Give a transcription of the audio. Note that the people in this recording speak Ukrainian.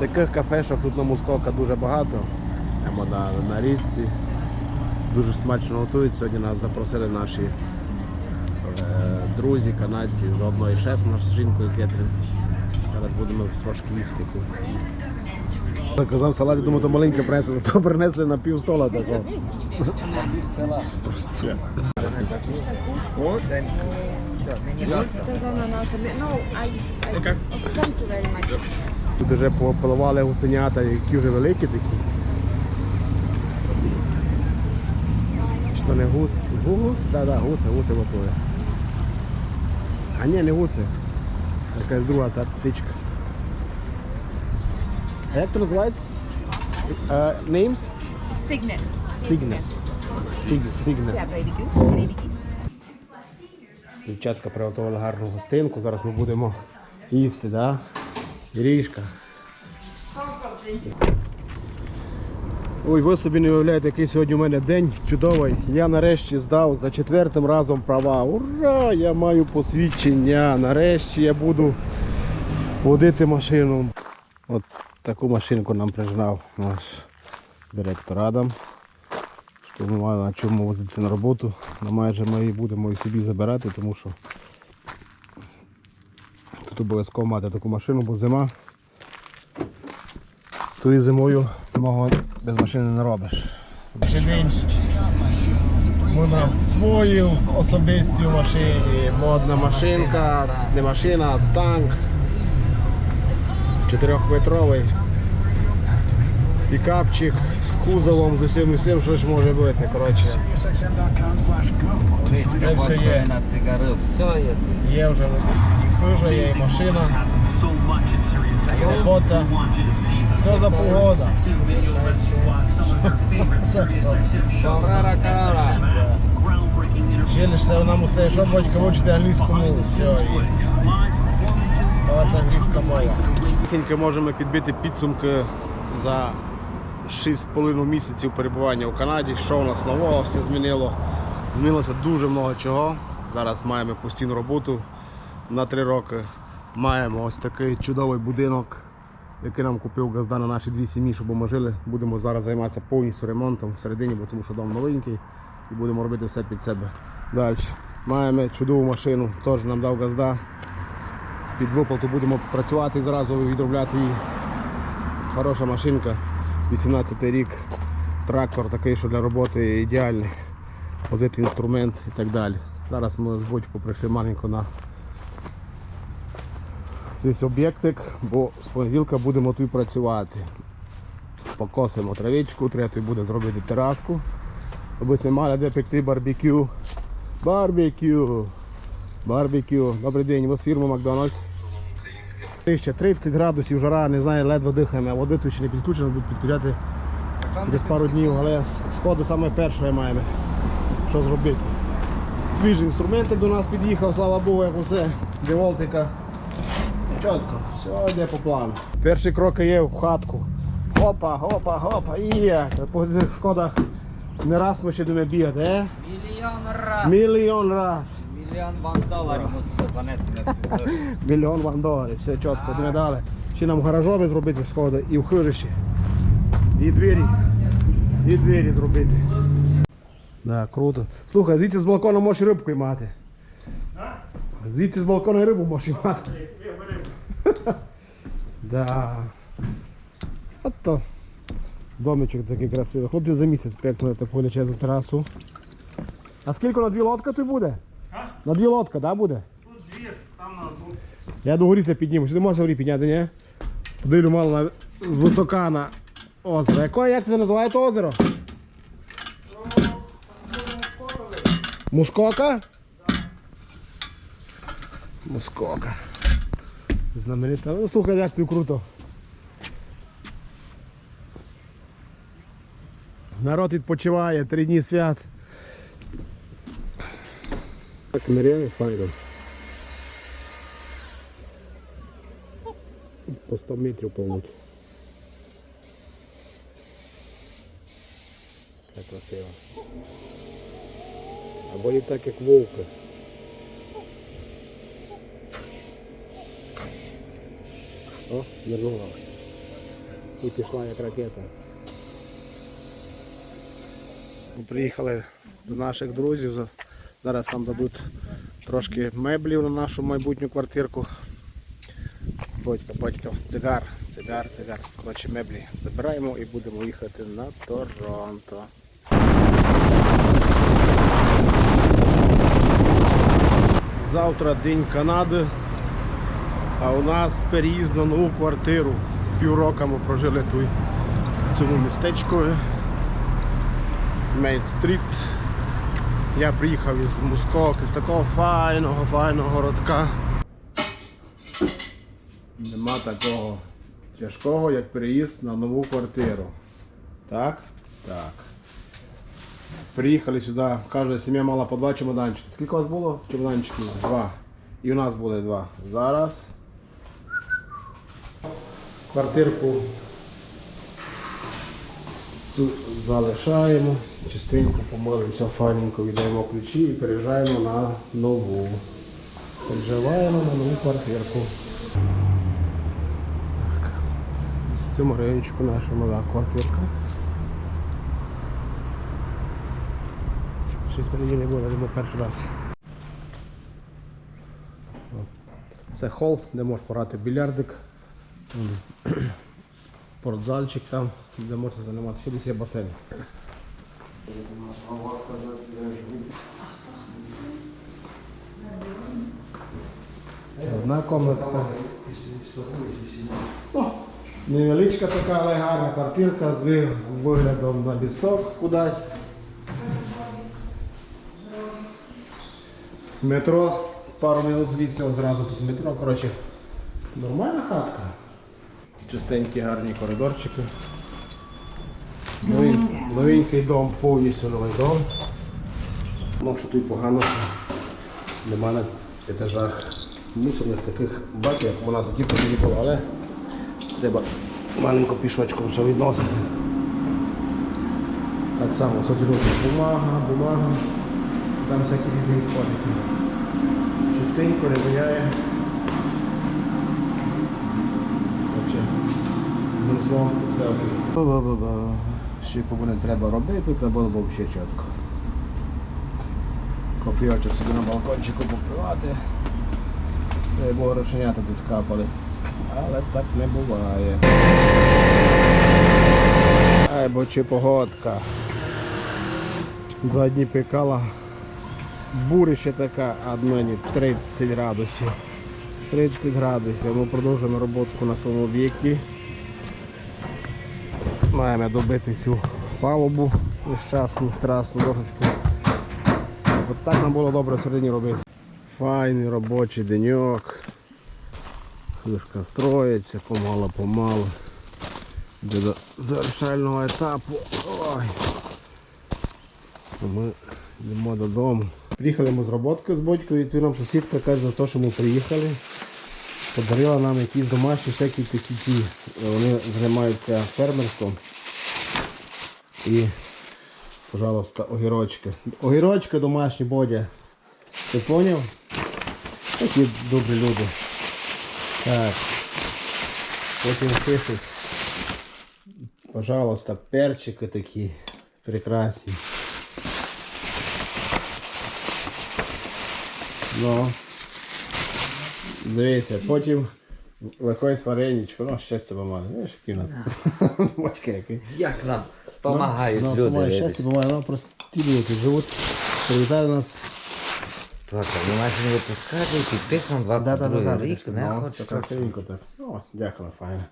Таких кафешок тут на Мускока дуже багато. Прямо на, на річці. Дуже смачно готують. Сьогодні нас запросили наші е, друзі, канадці, заодно і шеф наш з жінкою Кетрін. Зараз будемо трошки їсти. Заказав салат, я думаю, то маленьке принесли, то принесли на пів стола такого. Просто. Це з ананасами. No, I, I okay. thank you very much. Тут вже пополивали гусенята, які вже великі такі. Чи то не гус? Гус? Так, так, гуси, гуси випливли. А ні, не гуси. Якась друга та птичка. А як це називається? Uh, names? Cygnus. Cygnus. Cygnus. Дівчатка приготували гарну гостинку. Зараз ми будемо їсти, да? Ріжка. Ой, ви собі не уявляєте, який сьогодні у мене день чудовий. Я нарешті здав за четвертим разом права. Ура! Я маю посвідчення. Нарешті я буду водити машину. От таку машинку нам пригнав наш директор Адам. Ми мали на чому возитися на роботу. На майже ми її будемо і собі забирати, тому що тут обов'язково мати таку машину, бо зима. То і зимою много без машини не робиш. Ще день ми на свою особистій машині. Модна машинка, не машина, а танк. Чотирьохметровий пікапчик з кузовом, з усім усім, що ж може бути. Коротше, все є. на цигари, все є тут. є вже хижа, є і машина, робота, все за погода. Вчилишся нам усе, що батько вчити англійську мову. Все, і сталася англійська мова. Тихенько можемо підбити підсумки за 6,5 місяців перебування у Канаді. Що у нас нового, все змінило. Змінилося дуже багато чого. Зараз маємо постійну роботу на 3 роки. Маємо ось такий чудовий будинок, який нам купив газда на наші дві сім'ї, щоб ми жили. Будемо зараз займатися повністю ремонтом всередині, бо тому що дом новенький і будемо робити все під себе. Далі. Маємо чудову машину, теж нам дав газда. Під виплату будемо працювати зразу відробляти її. Хороша машинка, 18 рік, трактор такий, що для роботи ідеальний. Возити інструмент і так далі. Зараз ми з Бодько прийшли маленько на цей об'єктик, бо з понеділка будемо тут працювати. Покосимо травичку, треба буде зробити тераску, аби ми мали де пекти барбекю. Барбекю. Барбекю. Добрий день, ви з фірми Макдональдс. 30 градусів жара, не знаю, ледве дихаємо, а води тут ще не підключено, будуть підключати через пару днів, але сходи саме перше маємо. Що зробити? Свіжий інструментик до нас під'їхав, слава Богу, як усе. Деволтика. Чітко, все йде по плану. Перший крок є в хатку. Опа, опа, опа, і є. По цих сходах не раз ми ще будемо бігати, е? Мільйон раз. Мільйон раз. Мільйон ван доларів мусите занести. Мільйон вам доларів, все чітко, йдемо далі. Ще нам гаражові зробити сходи і в хижищі. І двері. І двері зробити. Да, круто. Слухай, звідси з балкона можеш рибку мати. Звідси з балкона рибу можеш мати. Да. От то. Домичок такий красивий. Хлопці за місяць пекли таку величезну терасу. А скільки на дві лодка тут буде? На дві лодка, да, буде? Я до горіся підніму. Сюди можна горі підняти, ні? Подивлю мало на з висока на озеро. Яке, як це називається озеро? Мускока? Мускока. Знаменита. Ну слухай, як тут круто. Народ відпочиває, три дні свят. Так, нереально файно. По 100 метрів повнуть. Так красиво. Або і так як вовка. О, вернула. і пішла як ракета. Ми приїхали до наших друзів. Зараз нам дадуть трошки меблів на нашу майбутню квартирку. Батька, батька, цигар, цигар, цигар. Коротше, меблі забираємо і будемо їхати на Торонто. Завтра День Канади, а у нас переїзд на нову квартиру. Півроку ми прожили тут в цьому містечку. Мейн-стріт. Я приїхав із Мускок, із такого файного, файного городка. Нема такого тяжкого, як переїзд на нову квартиру. Так? Так. Приїхали сюди, каже, сім'я мала по два чемоданчики. Скільки у вас було чемоданчиків? Два. І у нас буде два. Зараз. Квартирку тут залишаємо, частинку помолимося, файненько віддаємо ключі і переїжджаємо на нову. Переживаємо на нову квартирку. Так. В цьому райончику наша нова квартирка. Щось тоді не було, думаю, перший раз. Це хол, де можеш пограти в більярдик. М, Спортзальчик там, де можна займатися. Ще десь є басейн. Це одна комната. Невеличка така, але гарна квартирка з виглядом на лісок кудись. Метро, пару минут звідси, зразу тут метро. Коротше, нормальна хатка. Чистенькі гарні коридорчики. Новин, новенький дом, повністю новий дом. Ну, що тут погано, нема на етажах мусорних таких баків, як у нас такі тоді було, але треба маленько пішочком все відносити. Так само сортирується бумага, бумага. Там всякі різні відходики. Чистенько не воняє. Все окей. Ба-ба-ба-ба. Ще кому не треба робити, то було б взагалі чітко. Кофійочок собі на балкончику попивати. Бог грошенята десь капали. Але так не буває. Ай, бо чи погодка. Два дні пекала. Бурище така, а нині 30 градусів. 30 градусів. Ми продовжуємо роботку на своєму об'єкті. Маємо добити цю палубу нещасну, трасну дошечку. От так нам було добре всередині робити. Файний робочий деньок. Дошка строїться помало-помалу. Йде до завершального етапу. Ой. Ми йдемо додому. Приїхали ми з роботки з батькою, і нам сусідка каже за те, що ми приїхали. Подарила нам якісь домашні всякі такі ті. Вони займаються фермерством. І, пожалуйста, огірочки. Огірочки домашні, Бодя. Ти поняв? Такі добрі люди. Так. Потім пишуть. Пожалуйста, перчики такі прекрасні. Ну. Дивіться, потім якось вареничко, ну щастя помагає. Знаєш, який у нас який. Як нам допомагають ну, люди. помагає, щастя помагає, нам просто ті люди які живуть. Привітали нас. Так, ви нас не випускати, підписано Да, да, да, 22 да, рік, не ну, хочу. красивенько так. Ну, дякую, файно.